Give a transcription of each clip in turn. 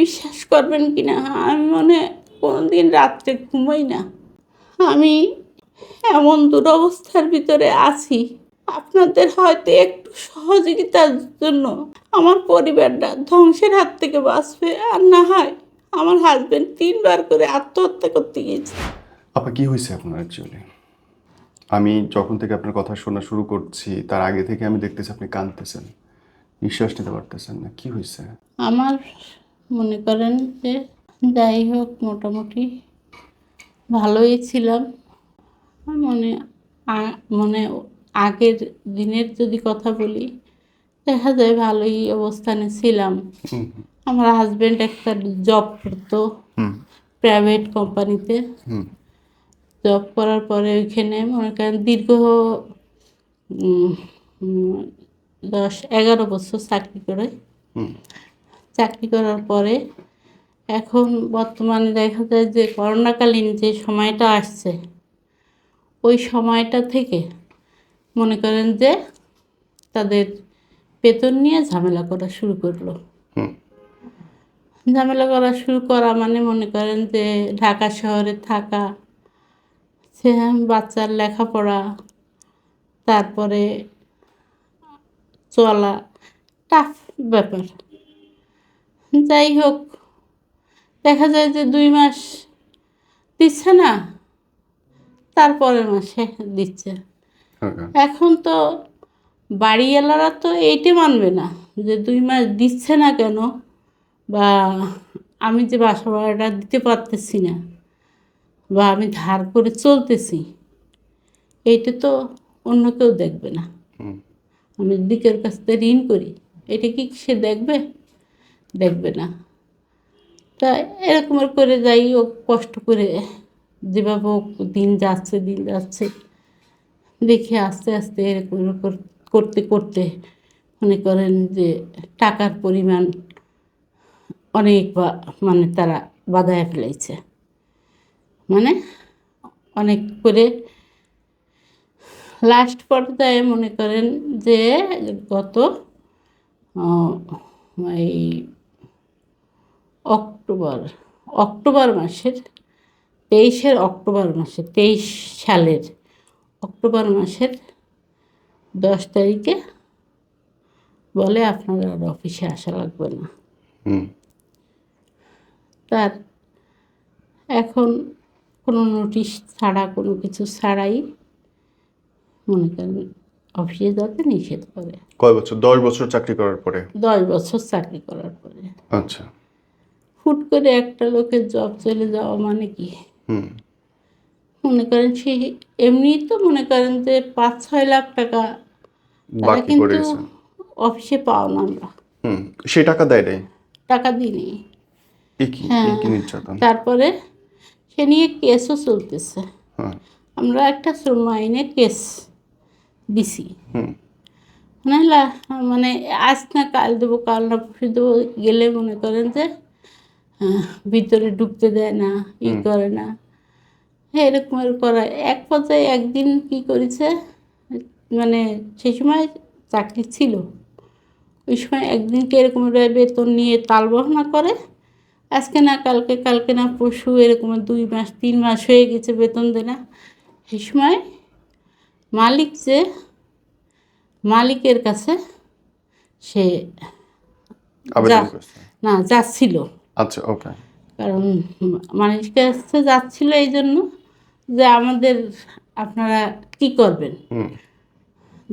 বিশ্বাস করবেন কি না আমি মনে কোনো দিন রাত্রে ঘুমাই না। আমি এমন দুরবস্থার ভিতরে আছি। আপনাদের হয়তো একটু সহযোগিতার জন্য আমার পরিবারটা ধ্বংসের হাত থেকে বাঁচবে। আর না হয় আমার হাজবেন্ড তিনবার করে আত্মহত্যা করতে গিয়েছে। আপা কি হয়েছে আপনার অ্যাকচুয়ালি আমি যখন থেকে আপনার কথা শোনা শুরু করছি তার আগে থেকে আমি দেখতেছি আপনি কাঁদতেছেন। নিঃশ্বাস নিতে পারতেছেন না। কি হয়েছে? আমার মনে করেন যে যাই হোক মোটামুটি ভালোই ছিলাম। মনে মানে আগের দিনের যদি কথা বলি দেখা যায় ভালোই অবস্থানে ছিলাম। আমার হাজব্যান্ড একটা জব করতো প্রাইভেট কোম্পানিতে জব করার পরে ওইখানে মনে করেন দীর্ঘ দশ এগারো বছর চাকরি করে। চাকরি করার পরে এখন বর্তমানে দেখা যায় যে করোনাকালীন যে সময়টা আসছে ওই সময়টা থেকে মনে করেন যে তাদের বেতন নিয়ে ঝামেলা করা শুরু করল। ঝামেলা করা শুরু করা মানে মনে করেন যে ঢাকা শহরে থাকা সে বাচ্চার লেখাপড়া তারপরে চলা টাফ ব্যাপার। যাই হোক দেখা যায় যে দুই মাস দিচ্ছে না তারপরের মাসে দিচ্ছে। এখন তো বাড়িওয়ালারা তো এইটা মানবে না যে দুই মাস দিচ্ছে না কেন বা আমি যে বাসা ভাড়াটা দিতে পারতেছি না বা আমি ধার করে চলতেছি এইটা তো অন্য কেউ দেখবে না। আমি দিকের কাছ থেকে ঋণ করি এটা কি সে দেখবে? দেখবে না। তা এরকম করে যাই ও কষ্ট করে যেভাবে দিন যাচ্ছে দিন যাচ্ছে। দেখে আস্তে আস্তে এরকম কর- করতে করতে মনে করেন যে টাকার পরিমাণ অনেক মানে তারা বাধায় ফেলেছে। মানে অনেক করে লাস্ট পর্যায়ে মনে করেন যে গত এই অক্টোবর অক্টোবর মাসের তেইশের অক্টোবর মাসে তেইশ সালের অক্টোবর মাসের দশ তারিখে বলে আপনার আর অফিসে আসা লাগবে না। তার এখন কোনো নোটিশ ছাড়া কোনো কিছু ছাড়াই মনে করেন অফিসে যাতে নিষেধ করে। কয় বছর? দশ বছর চাকরি করার পরে? দশ বছর চাকরি করার পরে। আচ্ছা। হুট করে একটা লোকের জব চলে যাওয়া মানে কি? হুম। মনে করেন সে এমনি তো মনে করেন যে পাঁচ ছয় লাখ টাকা তারা কিন্তু অফিসে পাও না আমরা। সে টাকা দেয় নাই? টাকা দিইনি। হ্যাঁ। তারপরে সে নিয়ে কেসও চলতেছে। আমরা একটা শ্রম আইনে কেস দিছি। মানে মানে আজ না কাল দেবো কাল না পরশু দেবো গেলে মনে করেন যে ভিতরে ঢুকতে দেয় না ই করে না। এরকম করা এক পর্যায়ে একদিন কি করেছে মানে সেই সময় চাকরি ছিল। ওই সময় একদিনকে এরকম বেতন নিয়ে তাল বহনা করে। আজকে না কালকে কালকে না পরশু এরকম দুই মাস তিন মাস হয়ে গেছে বেতন দেয় না সেই সময় মালিক যে মালিকের কাছে সে যা- না যাচ্ছিল। আচ্ছা ওকে কারণ মালিকের কাছে যাচ্ছিল এই জন্য যে আমাদের আপনারা কি করবেন? হুম।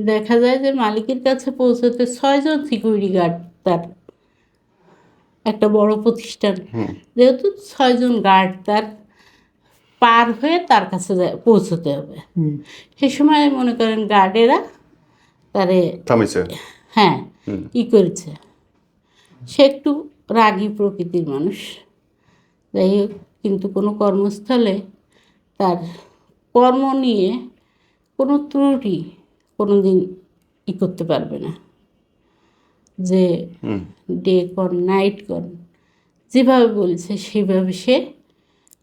দেখা যায় যে মালিকের কাছে পৌঁছতে ছয়জন সিকিউরিটি গার্ড তার একটা বড় প্রতিষ্ঠান। যেহেতু ছয়জন গার্ড তার পার হয়ে তার কাছে পৌঁছতে হবে। সে সময় মনে করেন গার্ডেরা তারে হ্যাঁ হুম। ই করেছে। সে একটু রাগী প্রকৃতির মানুষ। যাই হোক কিন্তু কোনো কর্মস্থলে তার কর্ম নিয়ে কোনো ত্রুটি কোনো দিন ই করতে পারবে না। যে ডে কর নাইট কর যেভাবে বলছে সেভাবে সে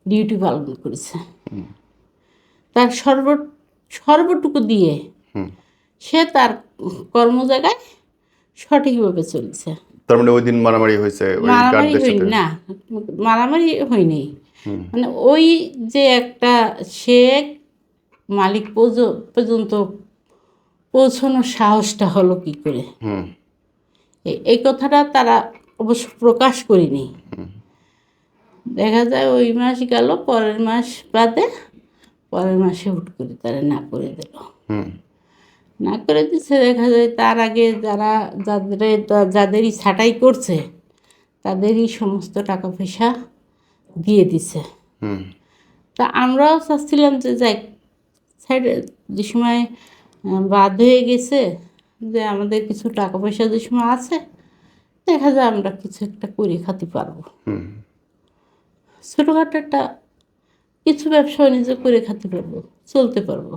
ডিউটি পালন করেছে। তার সর্ব সর্বটুকু দিয়ে সে তার কর্মজায়গায় সঠিকভাবে চলছে। তার মানে ওই দিন মারামারি হয়েছে মারামারি হয়নি না মারামারি হয়নি। মানে ওই যে একটা শেখ মালিক পর্য- পর্যন্ত পৌঁছানোর সাহসটা হলো কি করে? এই কথাটা তারা অবশ্য প্রকাশ করিনি। দেখা যায় ওই মাস গেল পরের মাস বাদে পরের মাসে হুট করে তারা না করে দিল। হুম। না করে দিচ্ছে দেখা যায় তার আগে যারা যাদের যাদেরই ছাঁটাই করছে তাদেরই সমস্ত টাকা পয়সা দিয়ে দিছে। তা আমরাও চাচ্ছিলাম যে যাই সাইডে যে সময় বাদ হয়ে গেছে যে আমাদের কিছু টাকা পয়সা যে সময় আছে দেখা যায় আমরা কিছু একটা করে খাতে পারব। ছোটোখাটো একটা কিছু ব্যবসা বাণিজ্য করে খাতে পারব চলতে পারব।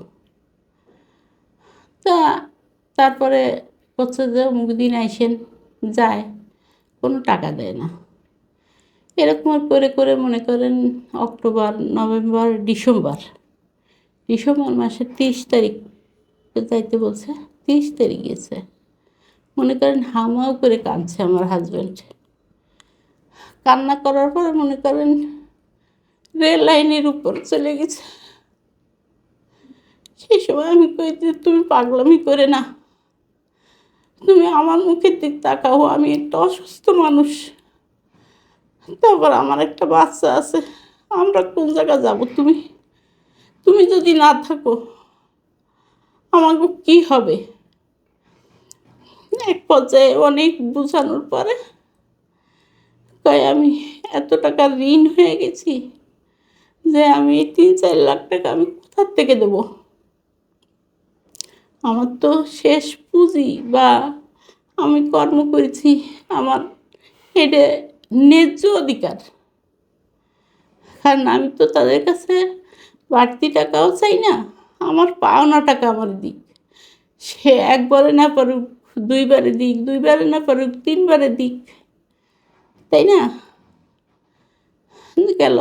তা তারপরে হচ্ছে যে অমুক দিন আইসেন, যায়। কোনো টাকা দেয় না। এরকম করে করে মনে করেন অক্টোবর, নভেম্বর, ডিসেম্বর। ডিসেম্বর মাসের তিরিশ তারিখ যাইতে বলছে, তিরিশ তারিখ গেছে মনে করেন হামাও করে কাঁদছে আমার হাজব্যান্ড কান্না করার পরে মনে করেন রেল লাইনের উপর চলে গেছে। সেই সময় আমি কই যে, তুমি পাগলামি করে না। তুমি আমার মুখের দিক তাকাও, আমি একটা অসুস্থ মানুষ। তারপর আমার একটা বাচ্চা আছে, আমরা কোন জায়গায় যাব তুমি? তুমি যদি না থাকো আমাকে কি হবে? এক পর্যায়ে অনেক বোঝানোর পরে তাই আমি এত টাকা ঋণ হয়ে গেছি যে, আমি তিন চার লাখ টাকা আমি কোথার থেকে দেব? আমার তো শেষ পুঁজি বা আমি কর্ম করেছি আমার এটা ন্যায্য অধিকার। কারণ আমি তো তাদের কাছে বাড়তি টাকাও চাই না, আমার পাওনা টাকা আমার দিক। সে একবারে না পারুক, দুইবারে দিক, দুইবারে না পারুক, তিনবারে দিক। তাই না? গেল।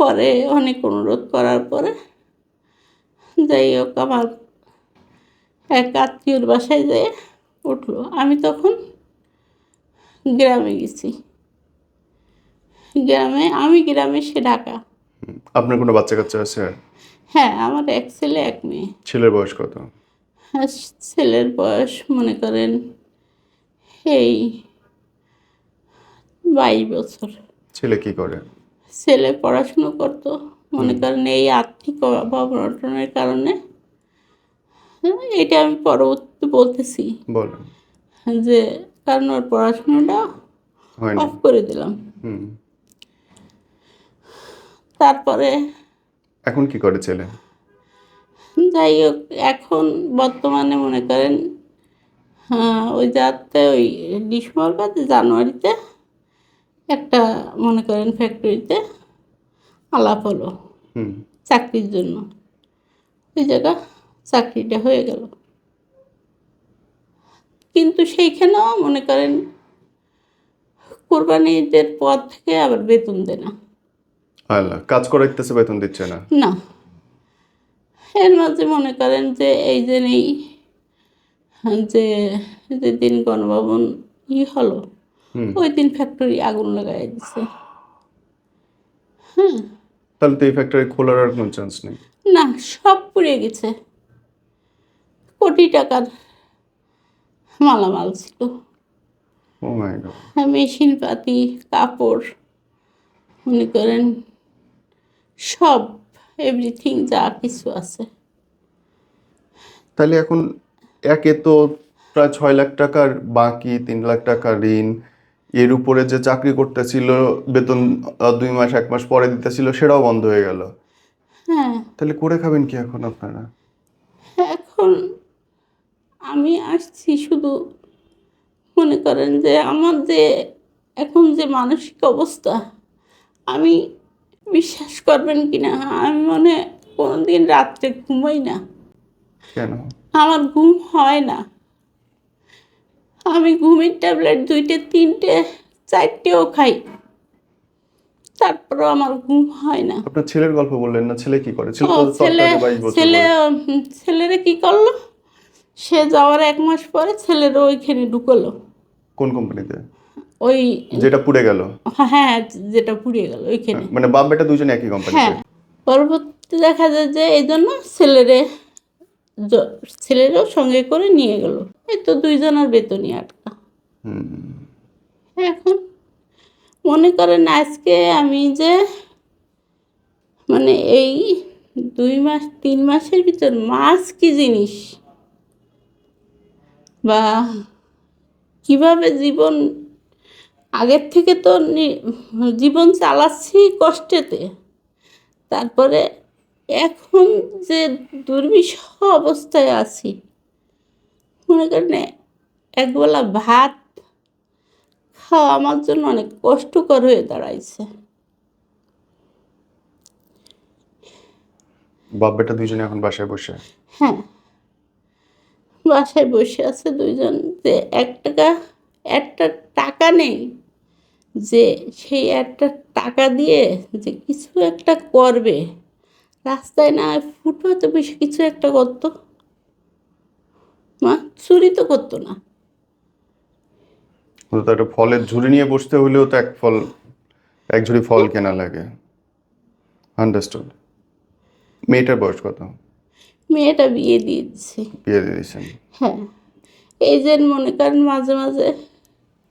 পরে অনেক অনুরোধ করার পরে যাই হোক, আমার এক আত্মীয়র বাসায় যেয়ে উঠল। আমি তখন গ্রামে গেছি। গ্রামে আমি গ্রামে সে ঢাকা। আপনার কোনো বাচ্চা কাচ্চা আছে? হ্যাঁ আমার এক ছেলে এক মেয়ে। ছেলের বয়স কত? আর ছেলের বয়স মনে করেন এই বাইশ বছর। ছেলে কি করে? ছেলে পড়াশুনো করতো। মনে করেন এই আর্থিক অভাব অনটনের কারণে হ্যাঁ, এটা আমি পরবর্তী বলতেছি। বলেন যে কারণ ওর পড়াশোনাটা অফ করে দিলাম। তারপরে এখন কি করে ছেলে? যাই হোক এখন বর্তমানে মনে করেন হ্যাঁ, ওই যাতে ওই ডিসেম্বর বা জানুয়ারিতে একটা মনে করেন ফ্যাক্টরিতে আলাপ হলো চাকরির জন্য। ওই জায়গা চাকরিটা হয়ে গেল। কিন্তু সেইখানেও মনে করেন কোরবানি ঈদের পর থেকে আবার বেতন দেয় না। আল্লাহ কাজ করাইতেছে বেতন দিচ্ছে না। না। এর মাঝে মনে করেন যে এই যে নেই যে যেদিন গণভবন ই হলো ওই দিন ফ্যাক্টরি আগুন লাগাই দিছে। হ্যাঁ তাহলে তো এই ফ্যাক্টরি খোলার আর কোনো চান্স নেই। না সব পুড়ে গেছে। কোটি টাকার মালামাল ছিল। হ্যাঁ মেশিন পাতি কাপড় মনে করেন সব এভরিথিং যা কিছু আছে। তাহলে এখন একে তো প্রায় ছয় লাখ টাকার বাকি তিন লাখ টাকা ঋণ এর উপরে যে চাকরি করতেছিল বেতন দুই মাস এক মাস পরে দিতেছিল সেটাও বন্ধ হয়ে গেল। হ্যাঁ। তাহলে করে খাবেন কি এখন আপনারা? এখন আমি আসছি শুধু মনে করেন যে আমার যে এখন যে মানসিক অবস্থা আমি বিশ্বাস করবেন কি না আমি মনে কোনো দিন রাত্রে ঘুমাই না। কেন? আমার ঘুম হয় না। আমি ঘুমের ট্যাবলেট দুইটে তিনটে চারটেও খাই। তারপরেও আমার ঘুম হয় না। আপনার ছেলের গল্প বললেন না? ছেলে কি করে? ছেলে ছেলে ছেলেরে কি করল? সে যাওয়ার এক মাস পরে ছেলেরও ওইখানে ঢুকলো। কোন কোম্পানিতে? ওই যেটা পুড়ে গেল। হ্যাঁ যেটা পুড়িয়ে গেল ওইখানে। মানে বাপ বেটা দুজনে একই কোম্পানিতে হ্যাঁ পরবর্তী দেখা যায় যে এই জন্য ছেলেরে ছেলেরও সঙ্গে করে নিয়ে গেল। এই তো দুইজনের বেতনই আটকা। হুম। এখন মনে করেন আজকে আমি যে মানে এই দুই মাস তিন মাসের ভিতর মাছ কি জিনিস? বা কীভাবে জীবন আগের থেকে তো জীবন চালাচ্ছি কষ্টেতে। তারপরে এখন যে দুর্বিষহ অবস্থায় আছি মনে করেন একবেলা ভাত খাওয়া আমার জন্য অনেক কষ্টকর হয়ে দাঁড়াইছে। বাপ বেটা দুজনে এখন বাসায় বসে? হ্যাঁ। বাসায় বসে আছে দুইজন যে এক টাকা একটা টাকা নেই যে সেই একটা টাকা দিয়ে যে কিছু একটা করবে। রাস্তায় না ফুটপাতে বেশি কিছু একটা করতো। মা চুরি তো করতো না। তো একটা ফলের ঝুড়ি নিয়ে বসতে হলেও তো এক ফল এক ঝুড়ি ফল কেনা লাগে। আন্ডারস্টুড মেয়েটার বয়স কত? মেয়েটা বিয়ে দিয়ে দিচ্ছে বিয়ে দিয়ে দিয়েছেন। হ্যাঁ। এই যে মনে করেন মাঝে মাঝে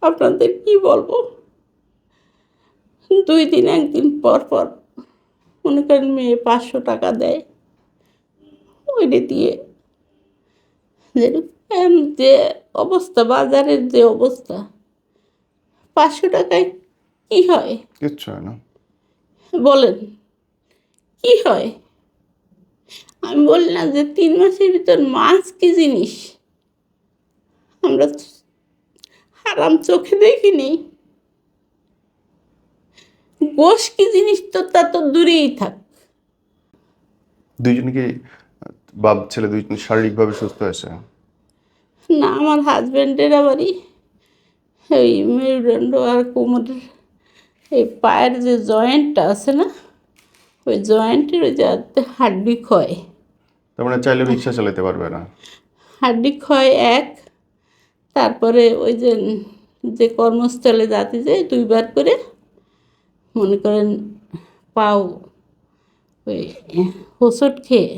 আপনাদের কি বলব? দুই দিন একদিন পর পর মনে করেন মেয়ে পাঁচশো টাকা দেয়। ওইটা দিয়ে যেরকম যে অবস্থা বাজারের যে অবস্থা পাঁচশো টাকায় কি হয়? কিচ্ছু হয় না। বলেন কি হয়? আমি বলি না যে তিন মাসের ভিতর মাছ কি জিনিস? আমরা হারাম চোখে দেখিনি। গোশ কি জিনিস তো তা তো দূরেই থাক। দুইজনে কি বাপ ছেলে দুইজন শারীরিকভাবে সুস্থ হয়েছে না আমার হাজব্যান্ডের আবারই ওই মেরুদণ্ড আর কোমরের এই পায়ের যে জয়েন্টটা আছে না ওই জয়েন্টের ওই যে হাড্ডি ক্ষয়। তার মানে চাইলে রিক্সা চালাতে পারবে না। হাড্ডি ক্ষয় এক তারপরে ওই যে যে কর্মস্থলে যাতে যে দুইবার করে মনে করেন পাও ওই হোসট খেয়ে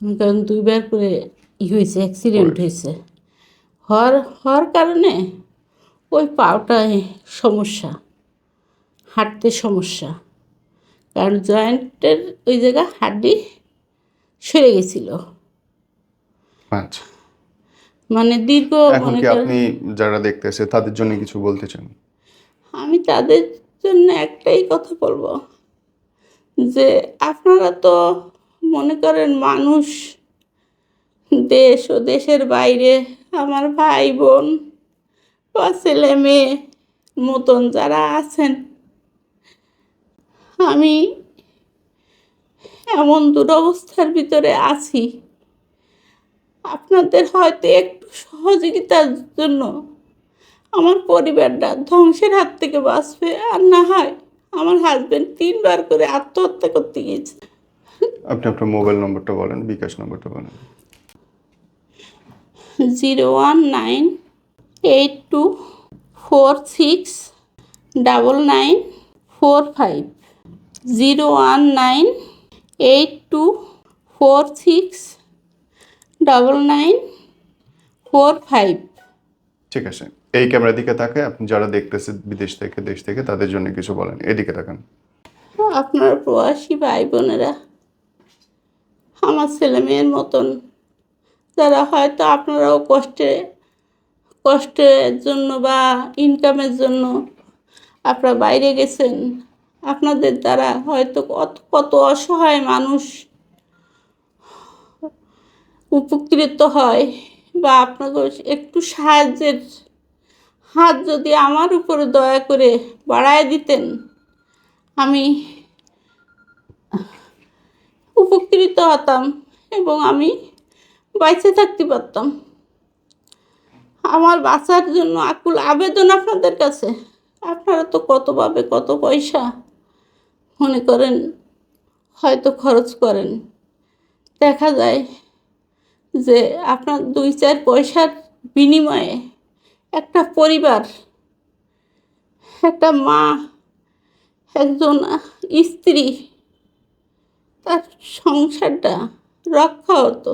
মনে করেন দুইবার করে ই হয়েছে অ্যাক্সিডেন্ট হয়েছে। হওয়ার হওয়ার কারণে ওই পাওটায় সমস্যা হাঁটতে সমস্যা। কারণ জয়েন্টের ওই জায়গা হাড্ডি সরে গেছিল। আচ্ছা। মানে দীর্ঘ এখন কি আপনি যারা দেখতেছে তাদের জন্য কিছু বলতে চান? আমি তাদের জন্য একটাই কথা বলব যে আপনারা তো মনে করেন মানুষ দেশ ও দেশের বাইরে আমার ভাই বোন বা ছেলে মেয়ে মতন যারা আছেন আমি এমন দুরবস্থার ভিতরে আছি। আপনাদের হয়তো একটু সহযোগিতার জন্য আমার পরিবারটা ধ্বংসের হাত থেকে বাঁচবে। আর না হয় আমার হাজবেন্ড তিনবার করে আত্মহত্যা করতে গিয়েছে। আপনি আপনার মোবাইল নম্বরটা বলেন বিকাশ নম্বরটা বলেন। Zero one nine eight two four six double nine four five. Zero one nine eight two four six double nine four five. ঠিক আছে। এই ক্যামেরার দিকে তাকে আপনি যারা দেখতেছে বিদেশ থেকে দেশ থেকে তাদের জন্য কিছু বলেন। এদিকে তাকান। আপনার প্রবাসী ভাই বোনেরা আমার ছেলে মেয়ের মতন যারা হয়তো আপনারাও কষ্টে কষ্টের জন্য বা ইনকামের জন্য আপনারা বাইরে গেছেন আপনাদের দ্বারা হয়তো কত কত অসহায় মানুষ উপকৃত হয় বা আপনাকে একটু সাহায্যের হাত যদি আমার উপরে দয়া করে বাড়ায় দিতেন, আমি উপকৃত হতাম এবং আমি বাইচে থাকতে পারতাম। আমার বাঁচার জন্য আকুল আবেদন আপনাদের কাছে। আপনারা তো কতভাবে কত পয়সা মনে করেন, হয়তো খরচ করেন। দেখা যায় যে আপনার দুই চার পয়সার বিনিময়ে একটা পরিবার, একটা মা, একজন স্ত্রী, তার সংসারটা রক্ষা হতো।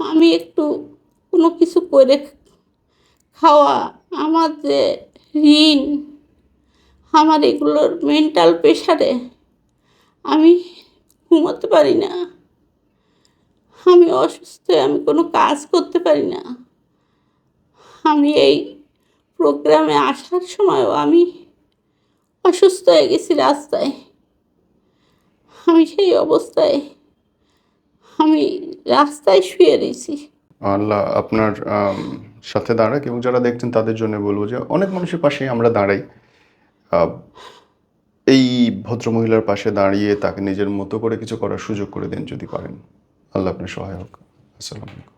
আমি একটু কোনো কিছু করে খাওয়া, আমার যে ঋণ আমার এগুলোর মেন্টাল প্রেশারে আমি ঘুমোতে পারি না। আমি অসুস্থ, আমি কোনো কাজ করতে পারি না। আমি এই প্রোগ্রামে আসার সময়ও আমি অসুস্থ হয়ে গেছি রাস্তায়। আমি সেই অবস্থায় আমি রাস্তায় শুয়ে রয়েছি। আল্লাহ আপনার সাথে দাঁড়াক এবং যারা দেখছেন তাদের জন্য বলব যে অনেক মানুষের পাশেই আমরা দাঁড়াই। এই ভদ্রমহিলার পাশে দাঁড়িয়ে তাকে নিজের মতো করে কিছু করার সুযোগ করে দেন যদি পারেন। আল্লাহ আপনার সহায়ক আসসালামু আলাইকুম।